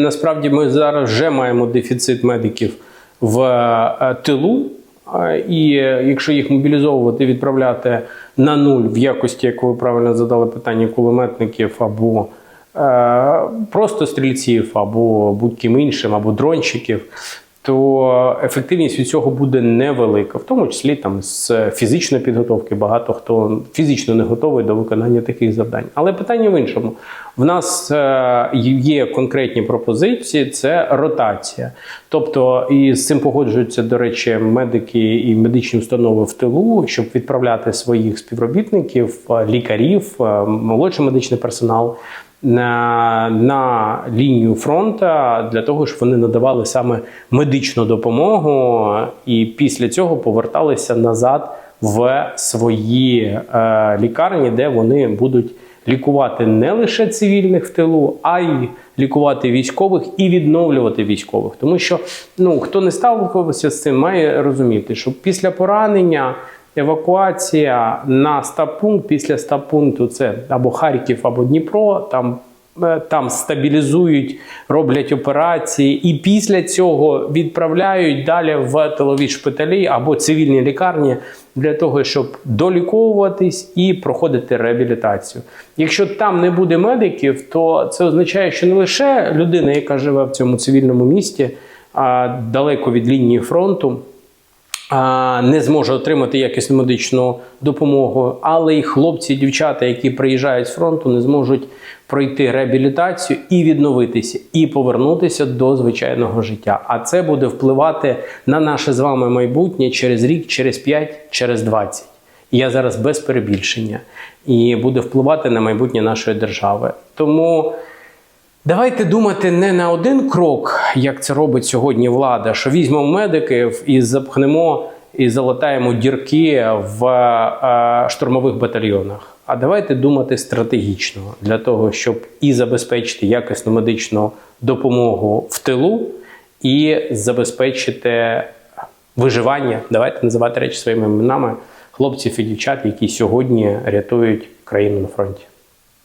Насправді ми зараз вже маємо дефіцит медиків в е, тилу. Е, І якщо їх мобілізовувати, відправляти на нуль в якості, як ви правильно задали питання, кулеметників або е, просто стрільців, або будь-ким іншим, або дронщиків, то ефективність від цього буде невелика, в тому числі там з фізичної підготовки. Багато хто фізично не готовий до виконання таких завдань. Але питання в іншому: в нас е, є конкретні пропозиції, це ротація. Тобто, і з цим погоджуються, до речі, медики і медичні установи в тилу, щоб відправляти своїх співробітників, е, лікарів, е, молодший медичний персонал на, на лінію фронту для того, щоб вони надавали саме медичну допомогу, і після цього поверталися назад в свої е, лікарні, де вони будуть лікувати не лише цивільних в тилу, а й лікувати військових і відновлювати військових. Тому що ну хто не сталкувався з цим, має розуміти, що після поранення. Евакуація на стаб-пункт після стаб-пункту це або Харків, або Дніпро. Там, е, там стабілізують, роблять операції, і після цього відправляють далі в тилові шпиталі або цивільні лікарні для того, щоб доліковуватись і проходити реабілітацію. Якщо там не буде медиків, то це означає, що не лише людина, яка живе в цьому цивільному місті, а далеко від лінії фронту не зможе отримати якісну медичну допомогу, але й хлопці, і дівчата, які приїжджають з фронту, не зможуть пройти реабілітацію і відновитися, і повернутися до звичайного життя. А це буде впливати на наше з вами майбутнє через рік, через 5, через 20. Я зараз без перебільшення і буде впливати на майбутнє нашої держави. Тому. Давайте думати не на один крок, як це робить сьогодні влада, що візьмемо медиків і запхнемо і залатаємо дірки в е, штурмових батальйонах. А давайте думати стратегічно для того, щоб і забезпечити якісну медичну допомогу в тилу, і забезпечити виживання. Давайте називати речі своїми іменами хлопців і дівчат, які сьогодні рятують країну на фронті.